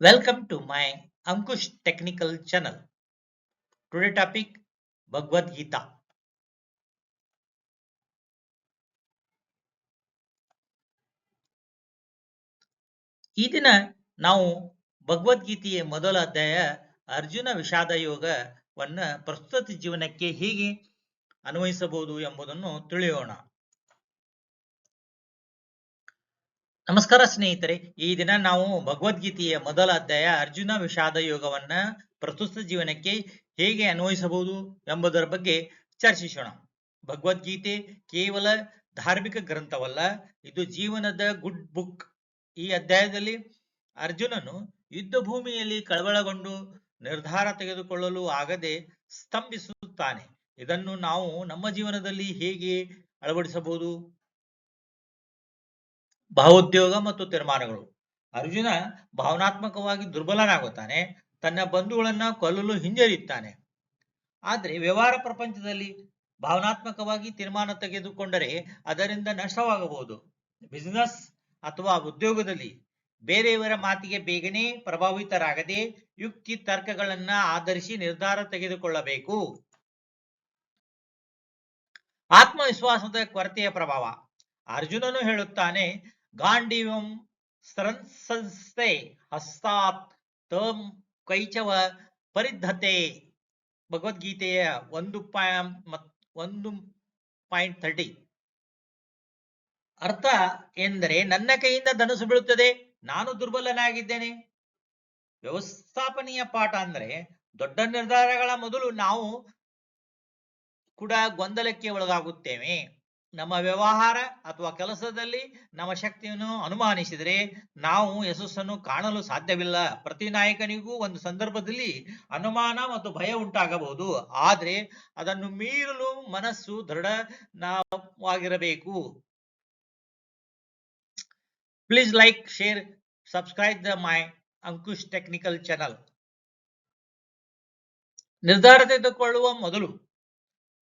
Welcome to my Ankush Technical channel. Today topic, Bhagavad Gita. ಈ ದಿನ ನಾವು ಭಗವದ್ಗೀತೆಯ ಮೊದಲ ಅಧ್ಯಾಯ ಅರ್ಜುನ ವಿಷಾದ ಯೋಗವನ್ನ ಪ್ರಸ್ತುತ ಜೀವನಕ್ಕೆ ಹೇಗೆ ಅನ್ವಯಿಸಬಹುದು ಎಂಬುದನ್ನು ತಿಳಿಯೋಣ ನಮಸ್ಕಾರ ಸ್ನೇಹಿತರೆ, ಈ ದಿನ ನಾವು ಭಗವದ್ಗೀತೆಯ ಮೊದಲ ಅಧ್ಯಾಯ ಅರ್ಜುನ ವಿಷಾದ ಯೋಗವನ್ನ ಪ್ರಸ್ತುತ ಜೀವನಕ್ಕೆ ಹೇಗೆ ಅನ್ವಯಿಸಬಹುದು ಎಂಬುದರ ಬಗ್ಗೆ ಚರ್ಚಿಸೋಣ. ಭಗವದ್ಗೀತೆ ಕೇವಲ ಧಾರ್ಮಿಕ ಗ್ರಂಥವಲ್ಲ, ಇದು ಜೀವನದ ಗುಡ್ ಬುಕ್. ಈ ಅಧ್ಯಾಯದಲ್ಲಿ ಅರ್ಜುನನು ಯುದ್ಧ ಭೂಮಿಯಲ್ಲಿ ಕಳವಳಗೊಂಡು ನಿರ್ಧಾರ ತೆಗೆದುಕೊಳ್ಳಲು ಆಗದೆ ಸ್ತಂಭಿಸುತ್ತಾನೆ. ಇದನ್ನು ನಾವು ನಮ್ಮ ಜೀವನದಲ್ಲಿ ಹೇಗೆ ಅಳವಡಿಸಬಹುದು? ಭಾವೋದ್ಯೋಗ ಮತ್ತು ತೀರ್ಮಾನಗಳು. ಅರ್ಜುನ ಭಾವನಾತ್ಮಕವಾಗಿ ದುರ್ಬಲನಾಗುತ್ತಾನೆ. ತನ್ನ ಬಂಧುಗಳನ್ನ ಕೊಲ್ಲಲು ಹಿಂಜರಿಯುತ್ತಾನೆ. ಆದರೆ ವ್ಯವಹಾರ ಪ್ರಪಂಚದಲ್ಲಿ ಭಾವನಾತ್ಮಕವಾಗಿ ತೀರ್ಮಾನ ತೆಗೆದುಕೊಂಡರೆ ಅದರಿಂದ ನಷ್ಟವಾಗಬಹುದು. ಬಿಸಿನೆಸ್ ಅಥವಾ ಉದ್ಯೋಗದಲ್ಲಿ ಬೇರೆಯವರ ಮಾತಿಗೆ ಬೇಗನೆ ಪ್ರಭಾವಿತರಾಗದೆ ಯುಕ್ತಿ ತರ್ಕಗಳನ್ನ ಆಧರಿಸಿ ನಿರ್ಧಾರ ತೆಗೆದುಕೊಳ್ಳಬೇಕು. ಆತ್ಮವಿಶ್ವಾಸದ ಕೊರತೆಯ ಪ್ರಭಾವ. ಅರ್ಜುನನು ಹೇಳುತ್ತಾನೆ ಗಾಂಡೀವಂ ಸಂಸ್ಥೆ ಹಸ್ತಾತ್ ತಂ ಕೈಚವ ಪರಿದ್ಧತೆ ಭಗವದ್ಗೀತೆಯ ಒಂದು ಪಾಯಿಂಟ್ ಒಂದು ಪಾಯಿಂಟ್ ಥರ್ಟಿ. ಅರ್ಥ ಎಂದರೆ ನನ್ನ ಕೈಯಿಂದ ಧನಸು ಬೀಳುತ್ತದೆ, ನಾನು ದುರ್ಬಲನಾಗಿದ್ದೇನೆ. ವ್ಯವಸ್ಥಾಪನೆಯ ಪಾಠ ಅಂದ್ರೆ ದೊಡ್ಡ ನಿರ್ಧಾರಗಳ ಮೊದಲು ನಾವು ಕೂಡ ಗೊಂದಲಕ್ಕೆ ಒಳಗಾಗುತ್ತೇವೆ. ನಮ್ಮ ವ್ಯವಹಾರ ಅಥವಾ ಕೆಲಸದಲ್ಲಿ ನಮ್ಮ ಶಕ್ತಿಯನ್ನು ಅನುಮಾನಿಸಿದರೆ ನಾವು ಯಶಸ್ಸನ್ನು ಕಾಣಲು ಸಾಧ್ಯವಿಲ್ಲ. ಪ್ರತಿ ನಾಯಕನಿಗೂ ಒಂದು ಸಂದರ್ಭದಲ್ಲಿ ಅನುಮಾನ ಮತ್ತು ಭಯ ಉಂಟಾಗಬಹುದು. ಆದರೆ ಅದನ್ನು ಮೀರಲು ಮನಸ್ಸು ದೃಢವಾಗಿರಬೇಕು. Please like share subscribe the my Ankush technical channel ನಿರ್ಧಾರ ತೆಗೆದುಕೊಳ್ಳುವ ಮೊದಲು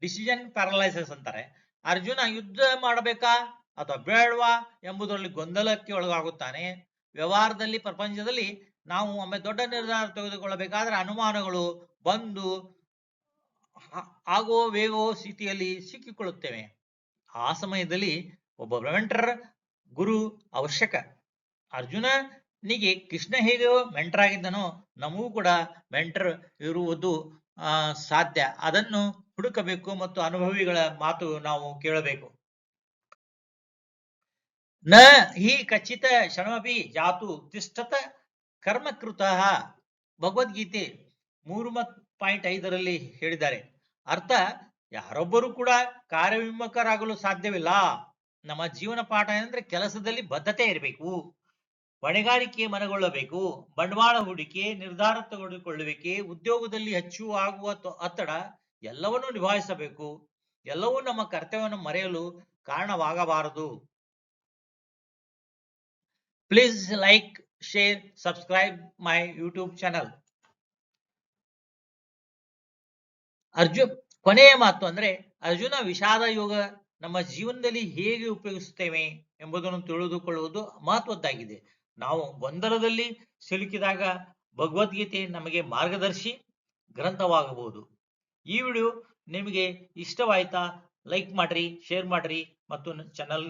ಡಿಸಿಷನ್ ಪ್ಯಾರಲೈಸಿಸ್ ಅಂತಾರೆ. ಅರ್ಜುನ ಯುದ್ಧ ಮಾಡಬೇಕಾ ಅಥವಾ ಬೇಡವಾ ಎಂಬುದರಲ್ಲಿ ಗೊಂದಲಕ್ಕೆ ಒಳಗಾಗುತ್ತಾನೆ. ವ್ಯವಹಾರದಲ್ಲಿ, ಪ್ರಪಂಚದಲ್ಲಿ ನಾವು ಒಮ್ಮೆ ದೊಡ್ಡ ನಿರ್ಧಾರ ತೆಗೆದುಕೊಳ್ಳಬೇಕಾದ್ರೆ ಅನುಮಾನಗಳು ಬಂದು ಆಗೋ ವೇಗೋ ಸ್ಥಿತಿಯಲ್ಲಿ ಸಿಕ್ಕಿಕೊಳ್ಳುತ್ತೇವೆ. ಆ ಸಮಯದಲ್ಲಿ ಒಬ್ಬ ಮೆಂಟರ್, ಗುರು ಅವಶ್ಯಕ. ಅರ್ಜುನನಿಗೆ ಕೃಷ್ಣ ಹೇಗೆ ಮೆಂಟರ್ ಆಗಿದ್ದನೋ, ನಮಗೂ ಕೂಡ ಮೆಂಟರ್ ಇರುವುದು ಸಾಧ್ಯ. ಅದನ್ನು ಹುಡುಕಬೇಕು ಮತ್ತು ಅನುಭವಿಗಳ ಮಾತು ನಾವು ಕೇಳಬೇಕು. ನ ಹಿ ಖಚಿತ ಕ್ಷಣಮಪಿ ಜಾತು ತಿಷ್ಠತ ಕರ್ಮಕೃತ ಭಗವದ್ಗೀತೆ ಮೂರು ಪಾಯಿಂಟ್ ಐದರಲ್ಲಿ ಹೇಳಿದ್ದಾರೆ. ಅರ್ಥ, ಯಾರೊಬ್ಬರು ಕೂಡ ಕಾರ್ಯವಿಮುಖರಾಗಲು ಸಾಧ್ಯವಿಲ್ಲ. ನಮ್ಮ ಜೀವನ ಪಾಠ ಏನಂದ್ರೆ ಕೆಲಸದಲ್ಲಿ ಬದ್ಧತೆ ಇರಬೇಕು. ಹೊಣೆಗಾರಿಕೆ ಮನಗೊಳ್ಳಬೇಕು. ಬಂಡವಾಳ ಹೂಡಿಕೆ, ನಿರ್ಧಾರ ತೆಗೆದುಕೊಳ್ಳುವಿಕೆ, ಉದ್ಯೋಗದಲ್ಲಿ ಹೆಚ್ಚು ಆಗುವ ಒತ್ತಡ ಎಲ್ಲವನ್ನೂ ನಿಭಾಯಿಸಬೇಕು. ಎಲ್ಲವೂ ನಮ್ಮ ಕರ್ತವ್ಯವನ್ನು ಮರೆಯಲು ಕಾರಣವಾಗಬಾರದು. Please like share subscribe my YouTube channel Arjun ಕೊನೆಯ ಮಾತು ಅಂದ್ರೆ ಅರ್ಜುನ ವಿಷಾದ ಯೋಗ ನಮ್ಮ ಜೀವನದಲ್ಲಿ ಹೇಗೆ ಉಪಯೋಗಿಸುತ್ತೇವೆ ಎಂಬುದನ್ನು ತಿಳಿದುಕೊಳ್ಳುವುದು ಮಹತ್ವದ್ದಾಗಿದೆ. ನಾವು ಗೊಂದಲದಲ್ಲಿ ಸಿಲುಕಿದಾಗ ಭಗವದ್ಗೀತೆ ನಮಗೆ ಮಾರ್ಗದರ್ಶಿ, ಗ್ರಂಥವಾಗಬಹುದು. ಈ ವಿಡಿಯೋ ನಿಮಗೆ ಇಷ್ಟವಾಯ್ತಾ ಲೈಕ್ ಮಾಡ್ರಿ, ಶೇರ್ ಮಾಡ್ರಿ ಮತ್ತು ಚಾನಲ್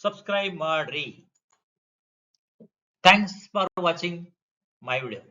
ಸಬ್ಸ್ಕ್ರೈಬ್ ಮಾಡ್ರಿ. Thanks for watching my video